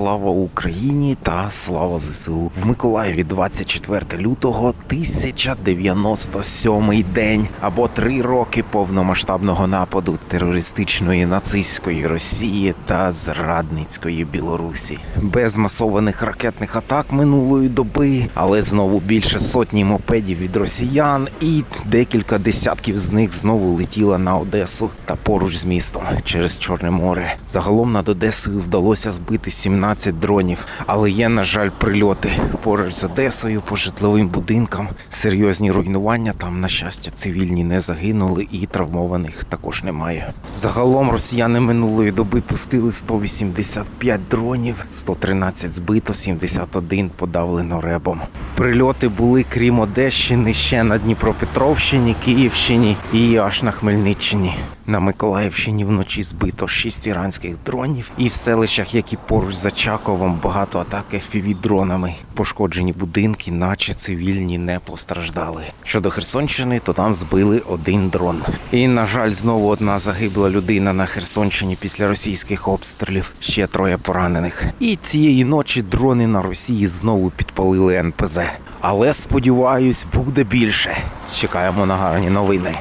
Слава Україні та слава ЗСУ в Миколаєві 24 лютого 1097 день або три роки повномасштабного нападу терористичної нацистської Росії та зрадницької Білорусі. Без масованих ракетних атак минулої доби, але знову більше сотні мопедів від росіян, і декілька десятків з них знову летіла на Одесу та поруч з містом через Чорне море. Загалом над Одесою вдалося збити 17 дронів, але є, на жаль, прильоти поруч з Одесою по житловим будинкам. Серйозні руйнування там, на щастя, цивільні не загинули і травмованих також немає. Загалом росіяни минулої доби пустили 185 дронів, 113 збито, 71 подавлено ребом. Прильоти були крім Одещини ще на Дніпропетровщині, Київщині і аж на Хмельниччині. На Миколаївщині вночі збито 6 іранських дронів, і в селищах, які поруч за Чаковом, багато атак fpv дронами. Пошкоджені будинки, наче цивільні не постраждали. Щодо Херсонщини, то там збили один дрон. І на жаль, знову одна загибла людина на Херсонщині після російських обстрілів. Ще троє поранених. І цієї ночі дрони на Росії знову підпалили НПЗ. Але сподіваюсь, буде більше. Чекаємо на гарні новини.